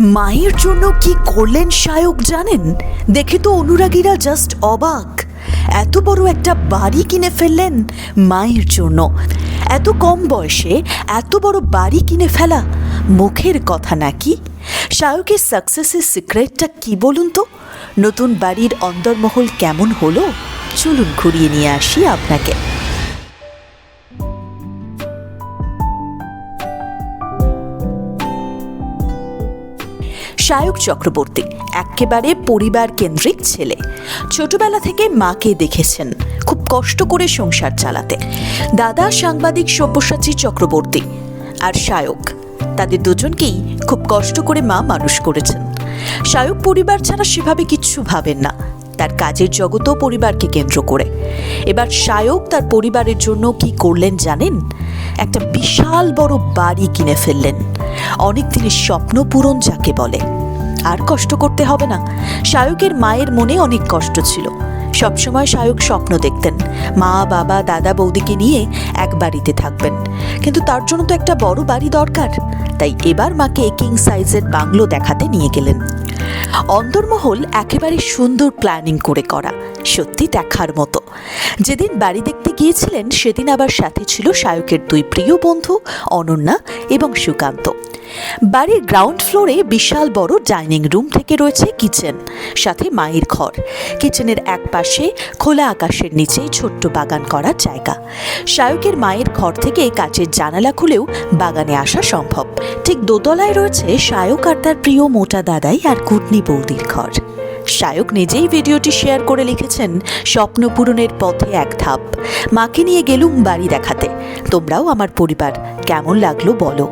মায়ের জন্য কি করলেন শায়ক জানেন? দেখে তো অনুরাগীরা জাস্ট অবাক। এত বড় একটা বাড়ি কিনে ফেললেন মায়ের জন্য। এত কম বয়সে এত বড় বাড়ি কিনে ফেলা মুখের কথা নাকি? শায়কের সাকসেসের সিক্রেটটা কি বলুন তো? নতুন বাড়ির অন্দরমহল কেমন হলো? চলুন ঘুরিয়ে নিয়ে আসি আপনাকে। শায়ক চক্রবর্তী একেবারে পরিবার কেন্দ্রিক ছেলে। ছোটবেলা থেকে মাকে দেখেছেন, খুব কষ্ট করে সংসার চালাতে। দাদা সাংবাদিক সব্যসাচী চক্রবর্তী আর শায়ক তাদের দুজনকেই খুব কষ্ট করে মা মানুষ করেছেন। শায়ক পরিবার ছাড়া সেভাবে কিচ্ছু ভাবেন না, তার কাজের জগতও পরিবারকে কেন্দ্র করে। এবার শায়ক তার পরিবারের জন্য কি করলেন জানেন? একটা বিশাল বড় বাড়ি কিনে ফেললেন। অনেক দিনের স্বপ্ন পূরণ যাকে বলে। আর কষ্ট করতে হবে না। শায়কের মায়ের মনে অনেক কষ্ট ছিল। সবসময় শায়ক স্বপ্ন দেখতেন, মা, বাবা, দাদা, বৌদিকে নিয়ে এক বাড়িতে থাকবেন। কিন্তু তার জন্য তো একটা বড় বাড়ি দরকার। তাই এবার মাকে কিং সাইজের বাংলো দেখাতে নিয়ে গেলেন। অন্দরমহল একেবারে সুন্দর প্ল্যানিং করে করা, সত্যি দেখার মতো। যেদিন বাড়ি দেখতে গিয়েছিলেন সেদিন আবার সাথে ছিল শায়কের দুই প্রিয় বন্ধু, অনন্যা এবং সুকান্ত। বাড়ির গ্রাউন্ড ফ্লোরে বিশাল বড় ডাইনিং রুম থেকে রয়েছে কিচেন, সাথে মায়ের ঘর। কিচেনের এক পাশে খোলা আকাশের নিচেই ছোট্ট বাগান করার জায়গা। শায়কের মায়ের ঘর থেকে কাচের জানালা খুলেও বাগানে আসা সম্ভব। ঠিক দোতলায় রয়েছে সায়ক আর তার প্রিয় মোটা দাদাই আর কুটনি বৌদির ঘর। শায়ক নিজেই ভিডিওটি শেয়ার করে লিখেছেন, স্বপ্ন পূরণের পথে এক ধাপ। মাকে নিয়ে গেলুম বাড়ি দেখাতে। তোমরাও আমার পরিবার, কেমন লাগল বলো।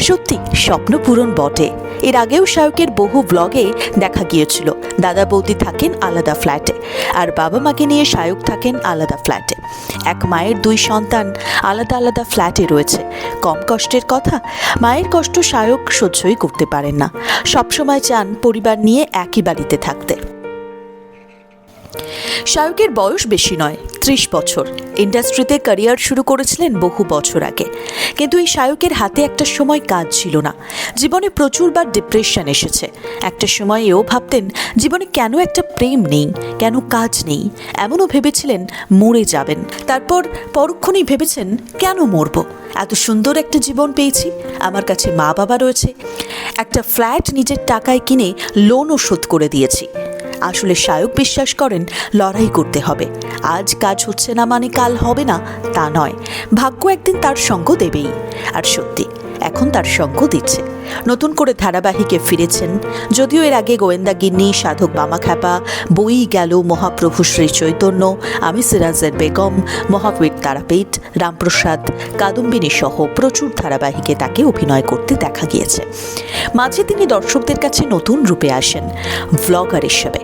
সত্যি, স্বপ্ন পূরণ বটে। এর আগেও শায়কের বহু ব্লগে দেখা গিয়েছিল। দাদা বৌদি থাকেন আলাদা ফ্ল্যাটে আর বাবা মাকে নিয়ে শায়ক থাকেন আলাদা ফ্ল্যাটে এক মায়ের দুই সন্তান আলাদা আলাদা ফ্ল্যাটে রয়েছে। কম কষ্টের কথা, মায়ের কষ্ট শায়ক সহ্যই করতে পারেন না। সবসময় চান পরিবার নিয়ে একই বাড়িতে থাকতে। শায়কের বয়স বেশি নয়, ত্রিশ বছর। ইন্ডাস্ট্রিতে ক্যারিয়ার শুরু করেছিলেন বহু বছর আগে। কিন্তু এই শায়কের হাতে একটা সময় কাজ ছিল না। জীবনে প্রচুরবার ডিপ্রেশন এসেছে। একটা সময় এও ভাবতেন, জীবনে কেন একটা প্রেম নেই, কেন কাজ নেই? এমনও ভেবেছিলেন, মরে যাবেন। তারপর পরক্ষণেই ভেবেছেন, কেন মরবো? এত সুন্দর একটা জীবন পেয়েছি, আমার কাছে মা বাবা রয়েছে। একটা ফ্ল্যাট নিজের টাকায় কিনে লোনও শোধ করে দিয়েছি। আসলে শায়ক বিশ্বাস করেন, লড়াই করতে হবে। আজ কাজ হচ্ছে না মানে কাল হবে না, তা নয়। ভাগ্য একদিন তার সঙ্গ দেবেই। আর সত্যি, এখন তার সঙ্গ দিচ্ছে। নতুন করে ধারাবাহিকে ফিরেছেন। যদিও এর আগে গোয়েন্দা গিন্নি, সাধক বামা খ্যাপা বই গেল মহাপ্রভু শ্রী চৈতন্য, আমি সিরাজের বেগম মহাবীর তারাপীঠ, রামপ্রসাদ, কাদম্বিনী সহ প্রচুর ধারাবাহিকে তাকে অভিনয় করতে দেখা গিয়েছে। মাঝে তিনি দর্শকদের কাছে নতুন রূপে আসেন ভ্লগার হিসেবে।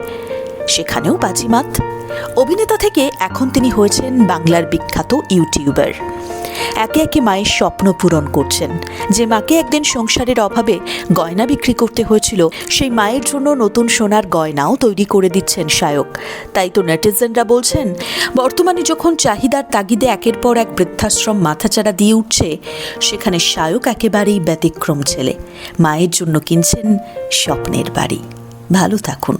সেখানেও বাজিমাত। অভিনেতা থেকে এখন তিনি হয়েছেন বাংলার বিখ্যাত ইউটিউবার। একে একে মায়ের স্বপ্ন পূরণ করছেন। যে মাকে একদিন সংসারের অভাবে গয়না বিক্রি করতে হয়েছিল, সেই মায়ের জন্য নতুন সোনার গয়নাও তৈরি করে দিচ্ছেন শায়ক। তাই তো নেটিজেনরা বলছেন, বর্তমানে যখন চাহিদার তাগিদে একের পর এক বৃদ্ধাশ্রম মাথাচাড়া দিয়ে উঠছে, সেখানে শায়ক একেবারেই ব্যতিক্রম ছেলে। মায়ের জন্য কিনছেন স্বপ্নের বাড়ি। ভালো থাকুন।